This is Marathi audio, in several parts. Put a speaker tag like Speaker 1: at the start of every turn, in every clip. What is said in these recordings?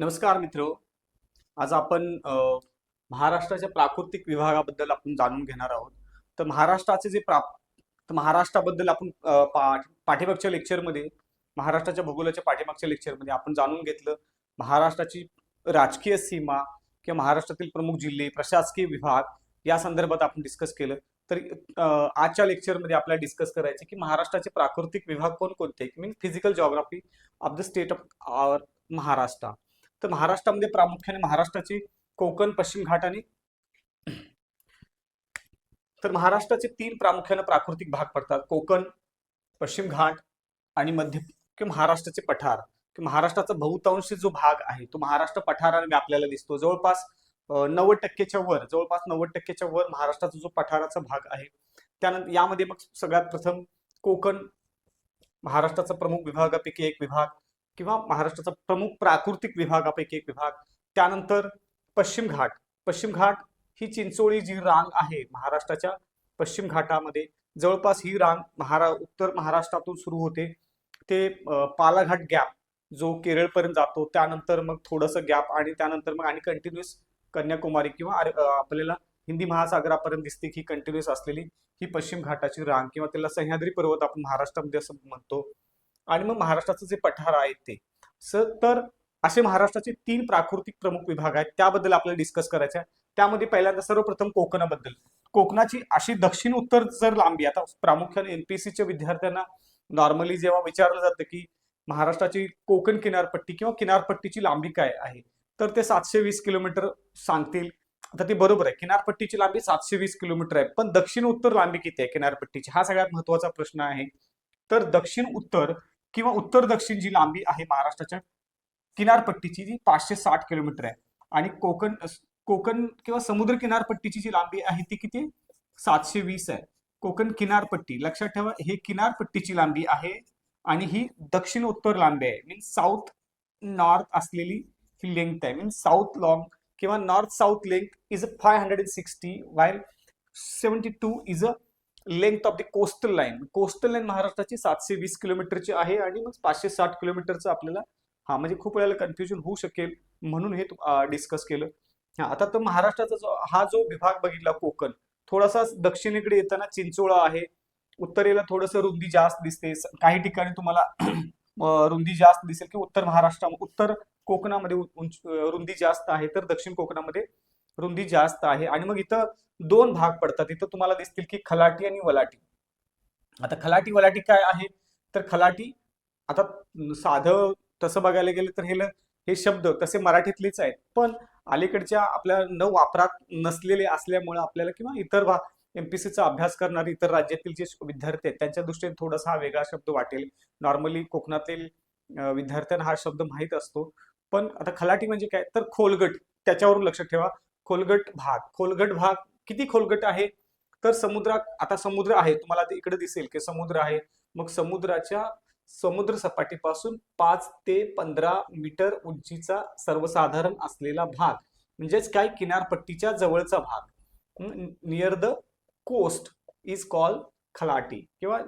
Speaker 1: नमस्कार मित्र. आज आपण महाराष्ट्राच्या प्राकृतिक विभागाबद्दल आपण जाणून घेणार आहोत. तर महाराष्ट्राचे जे प्रा तर महाराष्ट्राबद्दल आपण पाठ पाठीमागच्या लेक्चरमध्ये महाराष्ट्राच्या भूगोलाच्या पाठीमागच्या लेक्चरमध्ये आपण जाणून घेतलं. महाराष्ट्राची राजकीय सीमा किंवा महाराष्ट्रातील प्रमुख जिल्हे प्रशासकीय विभाग या संदर्भात आपण डिस्कस केलं. तर आजच्या लेक्चरमध्ये आपल्याला डिस्कस करायचे की महाराष्ट्राचे प्राकृतिक विभाग कोणकोणते? Mean physical geography of the state of our Maharashtra. तर महाराष्ट्रामध्ये प्रामुख्याने महाराष्ट्राची कोकण पश्चिम घाट आणि तर महाराष्ट्राचे तीन प्रामुख्याने प्राकृतिक भाग पडतात. कोकण पश्चिम घाट आणि मध्य किंवा महाराष्ट्राचे पठार. की महाराष्ट्राचा बहुतांशी जो भाग आहे तो महाराष्ट्र पठाराने आपल्याला दिसतो. जवळपास नव्वद टक्केच्या वर जवळपास नव्वद टक्केच्या वर महाराष्ट्राचा जो पठाराचा भाग आहे त्यानंतर यामध्ये मग सगळ्यात प्रथम कोकण महाराष्ट्राचा प्रमुख विभागापैकी एक विभाग किंवा महाराष्ट्राचा प्रमुख प्राकृतिक विभागापैकी एक विभाग. त्यानंतर पश्चिम घाट. पश्चिम घाट ही चिंचोळी जी रांग आहे महाराष्ट्राच्या पश्चिम घाटामध्ये. जवळपास ही रांग महारा उत्तर महाराष्ट्रातून सुरू होते. ते पालाघाट गॅप जो केरळपर्यंत जातो. त्यानंतर मग थोडंसं गॅप आणि त्यानंतर मग आणि कंटिन्युअस कन्याकुमारी किंवा आपल्याला हिंदी महासागरापर्यंत दिसते की कंटिन्युअस असलेली ही पश्चिम घाटाची रांग किंवा त्याला सह्याद्री पर्वत आपण महाराष्ट्रामध्ये असं म्हणतो. आणि मग महाराष्ट्राचं जे पठार आहे ते. स तर असे महाराष्ट्राचे तीन प्राकृतिक प्रमुख विभाग आहेत त्याबद्दल आपल्याला डिस्कस करायचं आहे त्यामध्ये पहिल्यांदा सर्वप्रथम कोकणाबद्दल. कोकणाची अशी दक्षिण उत्तर जर लांबी आता प्रामुख्याने एनपीसीच्या विद्यार्थ्यांना नॉर्मली जेव्हा विचारलं जातं की महाराष्ट्राची कोकण किनारपट्टी किंवा किनारपट्टीची लांबी काय आहे तर ते सातशे वीस किलोमीटर सांगतील. आता ते बरोबर आहे किनारपट्टीची लांबी सातशे वीस किलोमीटर आहे पण दक्षिण उत्तर लांबी किती आहे किनारपट्टीची? हा सगळ्यात महत्त्वाचा प्रश्न आहे. तर दक्षिण उत्तर किंवा उत्तर दक्षिण जी लांबी आहे महाराष्ट्राच्या किनारपट्टीची जी पाचशे साठ किलोमीटर आहे. आणि कोकण कोकण किंवा समुद्र किनारपट्टीची जी लांबी आहे ती किती? सातशे वीस आहे. कोकण किनारपट्टी लक्षात ठेवा हे किनारपट्टीची लांबी आहे आणि ही दक्षिण उत्तर लांबी आहे. मीन्स साऊथ नॉर्थ असलेली ही लेंथ आहे. मीन्स साऊथ लॉंग किंवा north south length is a five hundred and sixty while seventy two is a length of the coastal line. Coastal line महाराष्ट्राची सातशे वीस किलोमीटरची आहे आणि मग पाचशे साठ किलोमीटरचं आपल्याला हा म्हणजे खूप वेळेला कन्फ्युजन होऊ शकेल म्हणून हे डिस्कस केलं. आता तर महाराष्ट्राचा जो हा जो विभाग बघितला कोकण थोडासा दक्षिणेकडे येताना चिंचोळा आहे. उत्तरेला थोडस रुंदी जास्त दिसते. काही ठिकाणी तुम्हाला रुंदी जास्त दिसेल की उत्तर महाराष्ट्र उत्तर कोकणामध्ये उंच रुंदी जास्त आहे तर दक्षिण कोकणामध्ये रुंदी जास्त आहे. आणि मग इथं दोन भाग पडतात. इथं तुम्हाला दिसतील की खलाटी आणि वलाटी. आता खलाटी वलाटी काय आहे? तर खलाटी आता साधं तसं बघायला गेलं तर हे हे शब्द तसे मराठीतलेच आहेत. पण अलीकडच्या आपल्या न वापरात नसलेले असल्यामुळे आपल्याला किंवा इतर भा एमपीसीचा अभ्यास करणारे इतर राज्यातील जे विद्यार्थी आहेत त्यांच्या दृष्टीने थोडासा हा वेगळा शब्द वाटेल. नॉर्मली कोकणातील विद्यार्थ्यांना हा शब्द माहीत असतो. पण आता खलाटी म्हणजे काय? तर खोलगट. त्याच्यावरून लक्ष ठेवा. खोलगट भाग. खोलगट भाग किती खोलगट आहे? तर समुद्र आता समुद्र आहे. तुम्हाला ते इकडे दिसेल की समुद्र आहे. मग समुद्राच्या समुद्र सपाटीपासून पाच ते पंधरा मीटर उंचीचा सर्वसाधारण असलेला भाग म्हणजेच काय किनारपट्टीच्या जवळचा भाग near the coast is call Khalati किंवा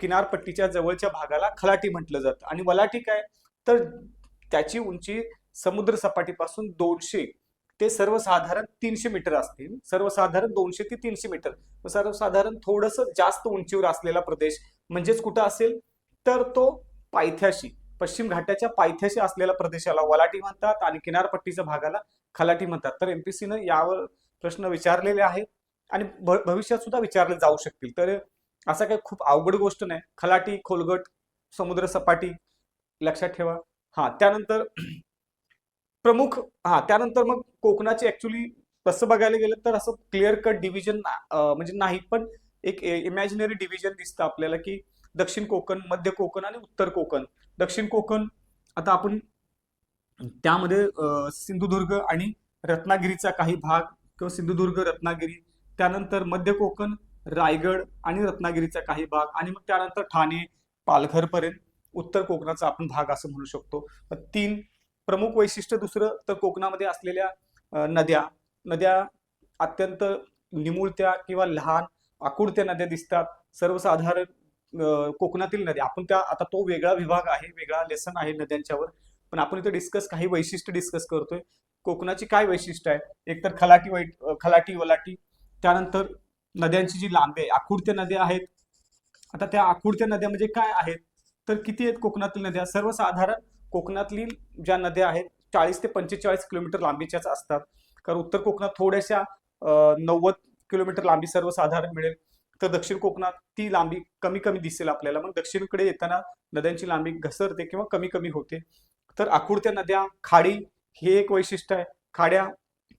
Speaker 1: किनारपट्टीच्या जवळच्या भागाला खलाटी म्हटलं जातं. आणि वलाटी काय? तर त्याची उंची समुद्र सपाटीपासून दोनशे ते सर्वसाधारण तीनशे मीटर असतील. सर्वसाधारण दोनशे ते तीनशे मीटर. सर्वसाधारण थोडस जास्त उंचीवर असलेला प्रदेश म्हणजेच कुठं असेल? तर तो पायथ्याशी पश्चिम घाटाच्या पायथ्याशी असलेल्या प्रदेशाला वलाटी म्हणतात आणि किनारपट्टीच्या भागाला खलाटी म्हणतात. तर एमपीसीनं यावर प्रश्न विचारलेले आहेत आणि भ- भविष्यात सुद्धा विचारले जाऊ शकतील. तर असा काही खूप अवघड गोष्ट नाही. खलाटी खोलगट समुद्र सपाटी लक्षात ठेवा. हा त्यानंतर प्रमुख हा त्यानंतर मग कोकणाची ऍक्च्युली तसं बघायला गेलं तर असं क्लिअर कट डिव्हिजन म्हणजे नाही पण एक इमॅजिनरी डिव्हिजन दिसतं आपल्याला की दक्षिण कोकण मध्य कोकण आणि उत्तर कोकण. दक्षिण कोकण आता आपण त्यामध्ये सिंधुदुर्ग आणि रत्नागिरीचा काही भाग किंवा सिंधुदुर्ग रत्नागिरी त्यानंतर मध्य कोकण रायगड आणि रत्नागिरीचा काही भाग आणि मग त्यानंतर ठाणे पालघरपर्यंत उत्तर कोकणाचा आपण भाग असं म्हणू शकतो. तीन प्रमुख वैशिष्ट्य दुसरं तर कोकणामध्ये असलेल्या नद्या. नद्या अत्यंत निमुळत्या किंवा लहान आकुडत्या नद्या दिसतात. सर्वसाधारण कोकणातील नद्या. आपण त्या आता तो वेगळा विभाग आहे वेगळा लेसन आहे नद्यांच्यावर. पण आपण इथे डिस्कस काही वैशिष्ट्य डिस्कस करतोय. कोकणाची काय वैशिष्ट्य आहे? एकतर खलाटी वै खलाटी वलाटी. त्यानंतर नद्यांची जी लांबी आहे आकुडत्या नद्या आहेत. आता त्या आकुडत्या नद्या म्हणजे काय आहेत? तर किती आहेत कोकणातील नद्या? सर्वसाधारण कोकणातली ज्या नद्या आहेत चाळीस ते पंचेचाळीस किलोमीटर लांबीच्याच असतात. कारण उत्तर कोकणात थोड्याशा नव्वद किलोमीटर लांबी सर्वसाधारण मिळेल. तर दक्षिण कोकणात ती लांबी कमी कमी दिसेल आपल्याला. मग दक्षिणकडे येताना नद्यांची लांबी घसरते किंवा कमी कमी होते. तर आकुडत्या नद्या खाडी हे एक वैशिष्ट्य आहे. खाड्या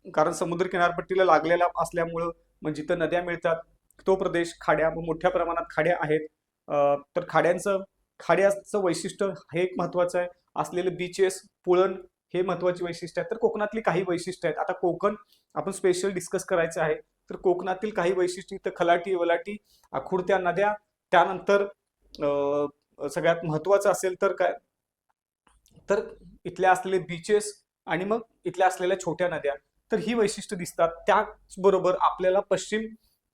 Speaker 1: कारण समुद्र किनारपट्टीला लागलेल्या असल्यामुळं मग जिथं नद्या मिळतात तो प्रदेश खाड्या मग मोठ्या प्रमाणात खाड्या आहेत. तर खाड्यांचं खाड्याचं वैशिष्ट्य हे एक महत्वाचं आहे. असलेले बीचेस पुळण हे महत्वाची वैशिष्ट्य आहेत. तर कोकणातली काही वैशिष्ट्य आहेत. आता कोकण आपण स्पेशल डिस्कस करायचं आहे. तर कोकणातील काही वैशिष्ट्य तर खलाटी वलाटी आखुडत्या नद्या त्यानंतर सगळ्यात महत्वाचं असेल तर काय? तर इथल्या असलेले बीचेस आणि मग इथल्या असलेल्या छोट्या नद्या. तर ही वैशिष्ट्य दिसतात. त्याचबरोबर आपल्याला पश्चिम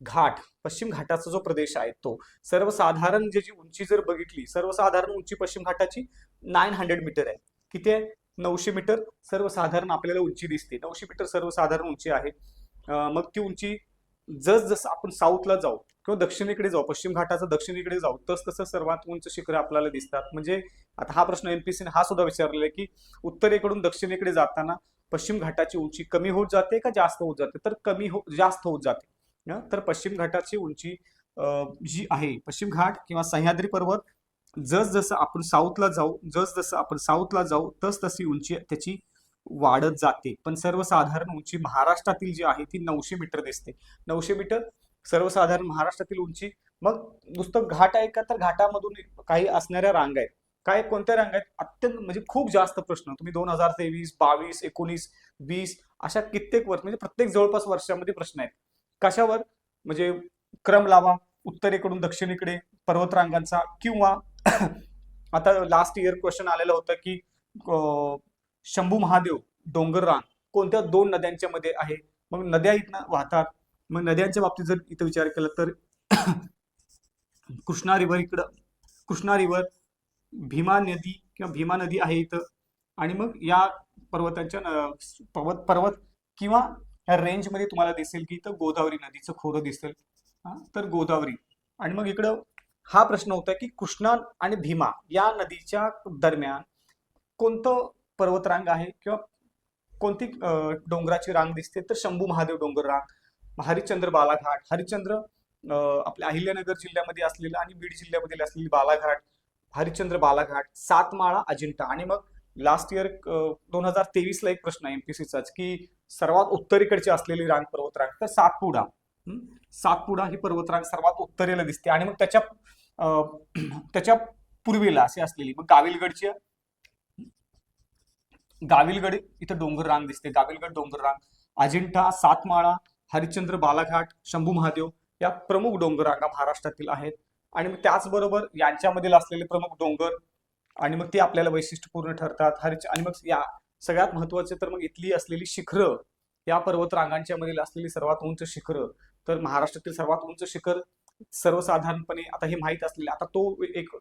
Speaker 1: घाट पश्चिम घाटाचा जो प्रदेश आहे तो सर्वसाधारण जे जी उंची जर बघितली सर्वसाधारण उंची पश्चिम घाटाची नाईन हंड्रेड मीटर आहे. किती आहे? नऊशे मीटर सर्वसाधारण आपल्याला उंची दिसते. नऊशे मीटर सर्वसाधारण उंची आहे. मग ती उंची जस जसं आपण साऊथला जाऊ किंवा दक्षिणेकडे जाऊ पश्चिम घाटाचं दक्षिणेकडे जाऊ तस तसं सर्वात उंच शिखर आपल्याला दिसतात. म्हणजे आता हा प्रश्न एमपीसीने हा सुद्धा विचारलेला आहे की उत्तरेकडून दक्षिणेकडे जाताना पश्चिम घाटाची उंची कमी होत जाते का जास्त होत जाते? तर कमी हो जास्त होत जाते. तर पश्चिम घाटाची उंची जी आहे पश्चिम घाट किंवा सह्याद्री पर्वत जसजसं आपण साऊथला जाऊ जसजसं आपण साऊथला जाऊ तस तशी उंची त्याची वाढत जाते. पण सर्वसाधारण उंची महाराष्ट्रातील जी आहे ती नऊशे मीटर दिसते. नऊशे मीटर सर्वसाधारण महाराष्ट्रातील उंची. मग नुसतं घाट आहे का? तर घाटामधून काही असणाऱ्या रांग आहेत. काय कोणत्या रांग आहेत? अत्यंत म्हणजे खूप जास्त प्रश्न. तुम्ही दोन हजार तेवीस बावीस एकोणीस वीस अशा कित्येक वर्ष म्हणजे प्रत्येक जवळपास वर्षामध्ये प्रश्न आहेत. कशावर? म्हणजे क्रम लावा उत्तरेकडून दक्षिणेकडे पर्वतरांगांचा किंवा आता लास्ट इयर क्वेश्चन आलेलं होतं की शंभू महादेव डोंगर रांग कोणत्या दोन नद्यांच्या मध्ये आहे? मग नद्या इथनं वाहतात. मग नद्यांच्या बाबतीत जर इथं विचार केला तर कृष्णा रिव्हर इकडं. कृष्णा रिव्हर भीमा नदी किंवा भीमा नदी आहे इथं. आणि मग या पर्वतांच्या पर्वत पर्वत किंवा ह्या रेंजमध्ये तुम्हाला दिसेल की इथं गोदावरी नदीचं खोरं दिसेल. हा तर गोदावरी. आणि मग इकडं हा प्रश्न होता की कृष्णा आणि भीमा या नदीच्या दरम्यान कोणतं पर्वतरांग आहे? किंवा कोणती डोंगराची रांग दिसते? तर शंभू महादेव डोंगर रांग हरिश्चंद्र बालाघाट हरिश्चंद्र आपल्या अहिल्यानगर जिल्ह्यामध्ये असलेलं आणि बीड जिल्ह्यामध्ये असलेली बालाघाट हरिश्चंद्र बालाघाट सातमाळा अजिंठा. आणि मग लास्ट इयर दोन हजार तेवीसला एक प्रश्न आहे एमपीसीचाच की सर्वात उत्तरेकडची असलेली रांग पर्वतरांग तर सातपुडा. सातपुडा ही पर्वतरांग सर्वात उत्तरेला दिसते. आणि मग त्याच्या त्याच्या पूर्वेला अशी असलेली मग गाविलगडची गाविलगड इथं डोंगर रांग दिसते. गाविलगड डोंगर रांग अजिंठा सातमाळा हरिश्चंद्र बालाघाट शंभू महादेव या प्रमुख डोंगर रांगा महाराष्ट्रातील आहेत. आणि मग त्याचबरोबर यांच्यामधील असलेले प्रमुख डोंगर आणि मग ते आपल्याला वैशिष्ट्यपूर्ण ठरतात. हरिच आणि मग या सगळ्यात महत्त्वाचे तर मग इथली असलेली शिखरं या पर्वत रांगांच्या मधील असलेली सर्वात उंच शिखरं. तर महाराष्ट्रातील सर्वात उंच शिखर सर्वसाधारणपणे आता हे माहीत असलेले आता तो एक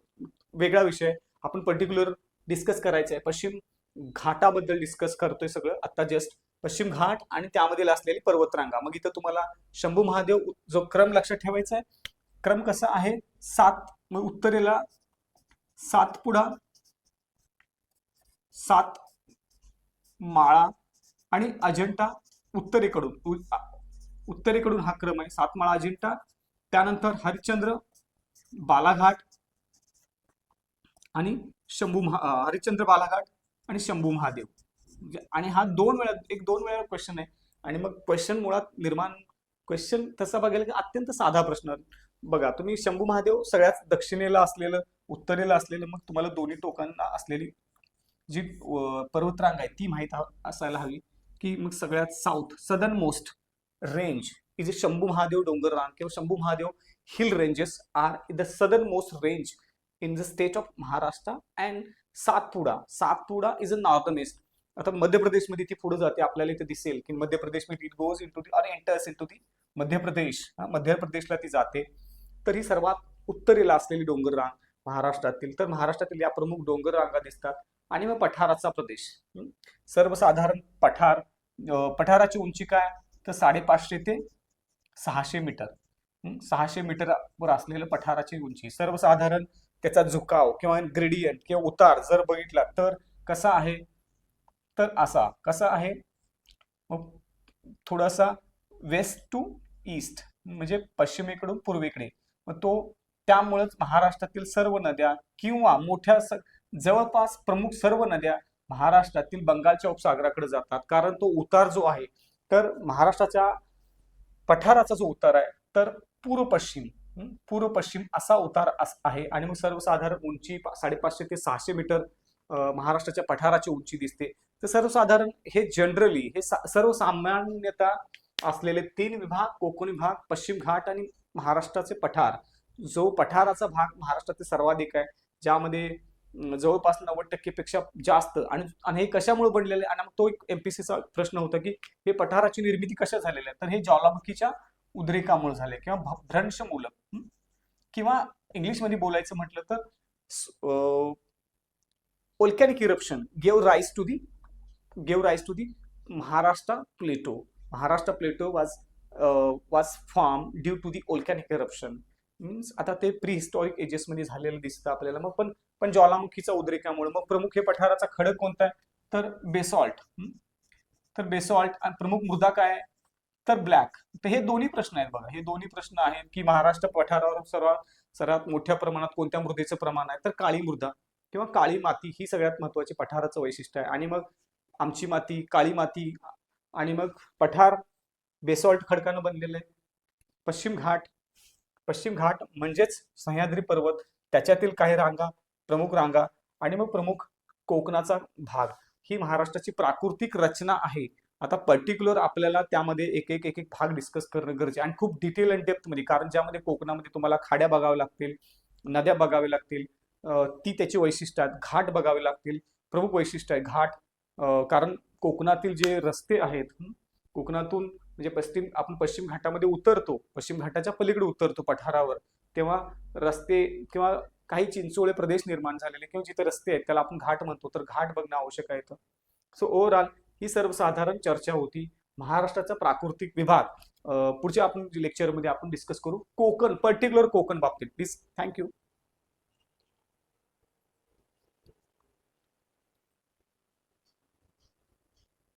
Speaker 1: वेगळा विषय. आपण पर्टिक्युलर डिस्कस करायचा आहे पश्चिम घाटाबद्दल डिस्कस करतोय सगळं. आता जस्ट पश्चिम घाट आणि त्यामधील असलेली पर्वतरांगा. मग इथं तुम्हाला शंभू महादेव जो क्रम लक्षात ठेवायचा आहे क्रम कसा आहे? सात मग उत्तरेला सातपुडा सात माळा आणि अजिंठा उत्तरेकडून उत्तरेकडून हा क्रम आहे. सातमाळा अजिंठा त्यानंतर हरिश्चंद्र बालाघाट आणि शंभू महा हरिश्चंद्र बालाघाट आणि शंभू महादेव. म्हणजे- आणि हा दोन वेळा एक दोन वेळा क्वेश्चन आहे. आणि मग क्वेश्चन मुळात निर्माण क्वेश्चन तसा बघायला की अत्यंत साधा प्रश्न बघा. तुम्ही शंभू महादेव सगळ्यात दक्षिणेला असलेलं उत्तरेला असलेलं मग तुम्हाला दोन्ही टोकांना असलेली जी पर्वतरांग आहे ती माहीत असायला हवी की मग सगळ्यात south southern most range is a Shambhu Mahadev डोंगर रांग किंवा Shambhu Mahadev hill ranges are in the southern most range in the state of Maharashtra and Satpura. Satpura is a northern east आता मध्य प्रदेशमध्ये ती पुढे जाते आपल्याला इथे दिसेल की मध्य प्रदेशमध्ये it goes into the uh enters into the Madhya Pradesh. हा, मध्य प्रदेशला ती जाते. तर ही सर्वात उत्तरेला असलेली डोंगर रांग. महाराष्ट्रातील. तर महाराष्ट्रातील या प्रमुख डोंगर रांगा दिसतात आणि मग पठाराचा प्रदेश. सर्वसाधारण पठार पठाराची उंची काय? तर साडेपाचशे ते सहाशे मीटर. सहाशे सहाशे मीटरवर असलेलं पठाराची उंची. सर्वसाधारण त्याचा झुकाव किंवा ग्रेडियंट किंवा उतार जर बघितला तर कसा आहे? तर असा. कसा आहे? मग थोडासा वेस्ट टू ईस्ट म्हणजे पश्चिमेकडून पूर्वेकडे. मग तो त्यामुळेच महाराष्ट्रातील सर्व नद्या किंवा मोठ्या जवळपास प्रमुख सर्व नद्या महाराष्ट्रातील बंगालच्या उपसागराकडे जातात. कारण तो उतार जो आहे तर महाराष्ट्राच्या पठाराचा जो उतार आहे तर पूर्व पश्चिम पूर्व पश्चिम असा उतार आहे. आणि मग सर्वसाधारण उंची साडेपाचशे ते सहाशे मीटर महाराष्ट्राच्या पठाराची उंची दिसते. तर सर्वसाधारण हे जनरली हे सर्वसामान्यता असलेले तीन विभाग कोकण विभाग पश्चिम घाट आणि महाराष्ट्राचे पठार जो पठाराचा भाग महाराष्ट्रातील सर्वाधिक आहे ज्यामध्ये जवळपास नव्वद टक्केपेक्षा जास्त आणि आणि हे कशामुळे बनलेलं आहे? आणि मग तो एक एमपीसीचा प्रश्न होता की हे पठाराची निर्मिती कशा झालेल्या आहे तर हे ज्वालामुखीच्या उद्रेकामुळे झाले किंवा भ्रंश मूलक किंवा इंग्लिशमध्ये बोलायचं म्हटलं तर volcanic eruption gave rise to the gave rise to the Maharashtra plateau Maharashtra plateau was was form due to the volcanic eruption means आता ते प्री एजेस एजेसमध्ये झालेलं दिसतं आपल्याला. मग पण पण ज्वालामुखीचा उद्रेकामुळे मग प्रमुख हे पठाराचा खडक कोणता आहे? तर बेसॉल्ट. तर बेसॉल्ट आणि प्रमुख मृदा काय आहे? तर ब्लॅक. तर हे दोन्ही प्रश्न आहेत बघा. हे दोन्ही प्रश्न आहेत की महाराष्ट्र पठारावर सर्वात सर्वात मोठ्या प्रमाणात कोणत्या मृदेचं प्रमाण आहे? तर काळी मृदा किंवा काळी माती ही सगळ्यात महत्वाची पठाराचं वैशिष्ट्य आहे. आणि मग आमची माती काळी माती आणि मग पठार बेसॉल्ट खडकानं बनलेलं आहे. पश्चिम घाट पश्चिम घाट म्हणजेच सह्याद्री पर्वत त्याच्यातील काही रांगा प्रमुख रांगा आणि मग प्रमुख कोकणाचा भाग. ही महाराष्ट्राची प्राकृतिक रचना आहे. आता पर्टिक्युलर आपल्याला त्यामध्ये एक एक एक एक भाग डिस्कस करणं गरजे आणि खूप डिटेल अँड डेप्थमध्ये कारण ज्यामध्ये कोकणामध्ये तुम्हाला खाड्या बघाव्या लागतील नद्या बघाव्या लागतील ती त्याची वैशिष्ट्य आहेत घाट बघावे लागतील प्रमुख वैशिष्ट्य आहे घाट कारण कोकणातील जे रस्ते आहेत कोकणातून म्हणजे पश्चिम आपण पश्चिम घाटामध्ये उतरतो पश्चिम घाटाच्या पलीकडे उतरतो पठारावर तेव्हा रस्ते किंवा काही चिंचोळे प्रदेश निर्माण झालेले किंवा जिथे रस्ते आहेत त्याला आपण घाट म्हणतो. तर घाट बघणं आवश्यक आहे सो ओव्हरऑल ही सर्वसाधारण चर्चा होती. महाराष्ट्राचा प्राकृतिक विभाग. पुढच्या आपण लेक्चरमध्ये आपण डिस्कस करू कोकण पर्टिक्युलर कोकण बाबतीत. Please thank you